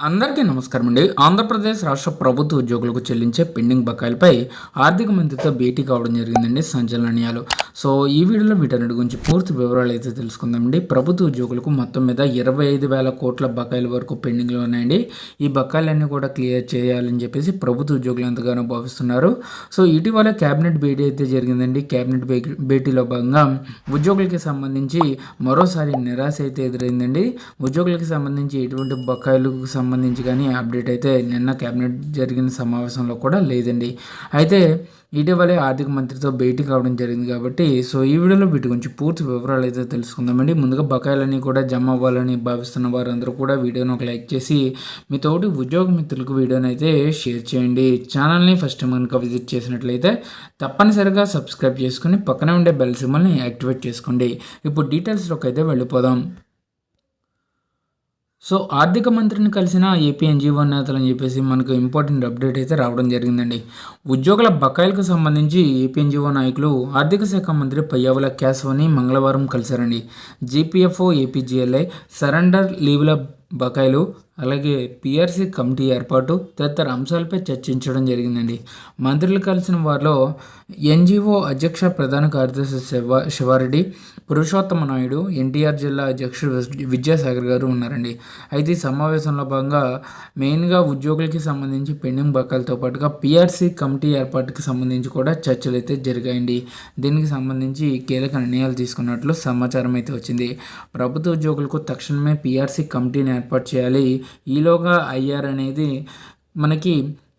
అందరికీ నమస్కారం అండి. ఆంధ్రప్రదేశ్ రాష్ట్ర ప్రభుత్వ ఉద్యోగులకు చెల్లించే పెండింగ్ బకాయిలపై ఆర్థిక మంత్రితో భేటీ కావడం జరిగిందండి సంచలనీయాలు సో ఈ వీడియోలో వీటన్నిటి గురించి పూర్తి వివరాలు అయితే తెలుసుకుందామండి. ప్రభుత్వ ఉద్యోగులకు మొత్తం మీద ఇరవై ఐదు వేల కోట్ల బకాయిల వరకు పెండింగ్లో ఉన్నాయండి. ఈ బకాయిలన్నీ కూడా క్లియర్ చేయాలని చెప్పేసి ప్రభుత్వ ఉద్యోగులు ఎంతగానో భావిస్తున్నారు. సో ఇటీవల కేబినెట్ భేటీ అయితే జరిగిందండి. కేబినెట్ భేటీలో భాగంగా ఉద్యోగులకి సంబంధించి మరోసారి నిరాశ అయితే ఎదురైందండి. ఉద్యోగులకు సంబంధించి ఎటువంటి బకాయిలకు సంబంధించి కానీ అప్డేట్ అయితే నిన్న కేబినెట్ జరిగిన సమావేశంలో కూడా లేదండి. అయితే ఇటీవలే ఆర్థిక మంత్రితో భేటీ కావడం జరిగింది కాబట్టి సో ఈ వీడియోలో వీటి గురించి పూర్తి వివరాలు అయితే తెలుసుకుందామండి. ముందుగా బకాయిలన్నీ కూడా జమ అవ్వాలని భావిస్తున్న వారందరూ కూడా వీడియోని ఒక లైక్ చేసి మీ తోటి ఉద్యోగ మిత్రులకు వీడియోని అయితే షేర్ చేయండి. ఛానల్ని ఫస్ట్ టైం కనుక విజిట్ చేసినట్లయితే తప్పనిసరిగా సబ్స్క్రైబ్ చేసుకుని పక్కనే ఉండే బెల్ సిమ్మల్ని యాక్టివేట్ చేసుకోండి. ఇప్పుడు డీటెయిల్స్లోకి అయితే వెళ్ళిపోదాం. సో ఆర్థిక మంత్రిని కలిసిన ఏపీ ఎన్జీఓ నేతలు అని చెప్పేసి మనకు ఇంపార్టెంట్ అప్డేట్ అయితే రావడం జరిగిందండి. ఉద్యోగుల బకాయిలకు సంబంధించి ఏపీఎన్జీఓ నాయకులు ఆర్థిక శాఖ మంత్రి పయ్యావుల కేశవని మంగళవారం కలిశారండి. జీపీఎఫ్ఓ ఏపీజీఎల్ఐ సరెండర్ లీవ్ల బకాయిలు అలాగే పిఆర్సీ కమిటీ ఏర్పాటు తదితర అంశాలపై చర్చించడం జరిగిందండి. మంత్రులు కలిసిన వారిలో ఎన్జిఓ అధ్యక్ష ప్రధాన కార్యదర్శి శివ శివారెడ్డి పురుషోత్తమ నాయుడు ఎన్టీఆర్ జిల్లా అధ్యక్షుడు విద్యాసాగర్ గారు ఉన్నారండి. అయితే ఈ సమావేశంలో భాగంగా మెయిన్గా ఉద్యోగులకి సంబంధించి పెండింగ్ బకాయిలతో పాటుగా పిఆర్సీ కమిటీ ఏర్పాటుకి సంబంధించి కూడా చర్చలు అయితే జరిగాయండి. దీనికి సంబంధించి కీలక నిర్ణయాలు తీసుకున్నట్లు సమాచారం అయితే వచ్చింది. ప్రభుత్వ ఉద్యోగులకు తక్షణమే పిఆర్సీ కమిటీని ఏర్పాటు చేయాలి. ఈలోగా ఐఆర్ అనేది మనకి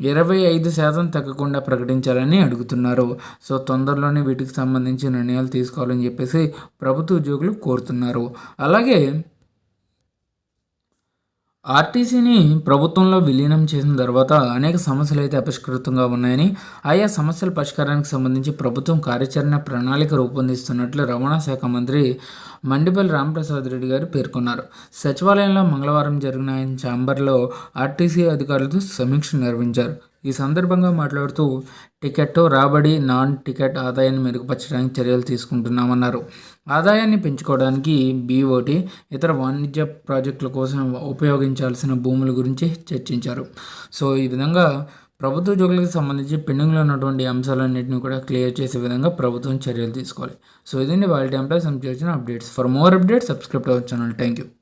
ఇరవై ఐదు శాతం తగ్గకుండా ప్రకటించాలని అడుగుతున్నారు. సో తొందరలోనే వీటికి సంబంధించి నిర్ణయాలు తీసుకోవాలని చెప్పేసి ప్రభుత్వ ఉద్యోగులు కోరుతున్నారు. అలాగే ఆర్టీసీని ప్రభుత్వంలో విలీనం చేసిన తర్వాత అనేక సమస్యలు అయితే అపరిష్కృతంగా ఉన్నాయని ఆయా సమస్యల పరిష్కారానికి సంబంధించి ప్రభుత్వం కార్యాచరణ ప్రణాళిక రూపొందిస్తున్నట్లు రవాణా శాఖ మంత్రి మండిపల్లి రామప్రసాద్ రెడ్డి గారు పేర్కొన్నారు. సచివాలయంలో మంగళవారం జరిగిన ఆయన ఛాంబర్లో ఆర్టీసీ అధికారులతో సమీక్ష నిర్వహించారు. ఈ సందర్భంగా మాట్లాడుతూ టికెట్ రాబడి నాన్ టికెట్ ఆదాయాన్ని మెరుగుపరచడానికి చర్యలు తీసుకుంటున్నామన్నారు. ఆదాయాన్ని పెంచుకోవడానికి బీఓటి ఇతర వాణిజ్య ప్రాజెక్టుల కోసం ఉపయోగించాల్సిన భూముల గురించి చర్చించారు. సో ఈ విధంగా ప్రభుత్వ ఉద్యోగులకు సంబంధించి పెండింగ్లో ఉన్నటువంటి అంశాలన్నింటినీ కూడా క్లియర్ చేసే విధంగా ప్రభుత్వం చర్యలు తీసుకోవాలి. సో ఇదండి వాళ్ళ టైంలో సంబంధించిన updates. For more updates subscribe అవ్వచ్చు ఛానల్. Thank you.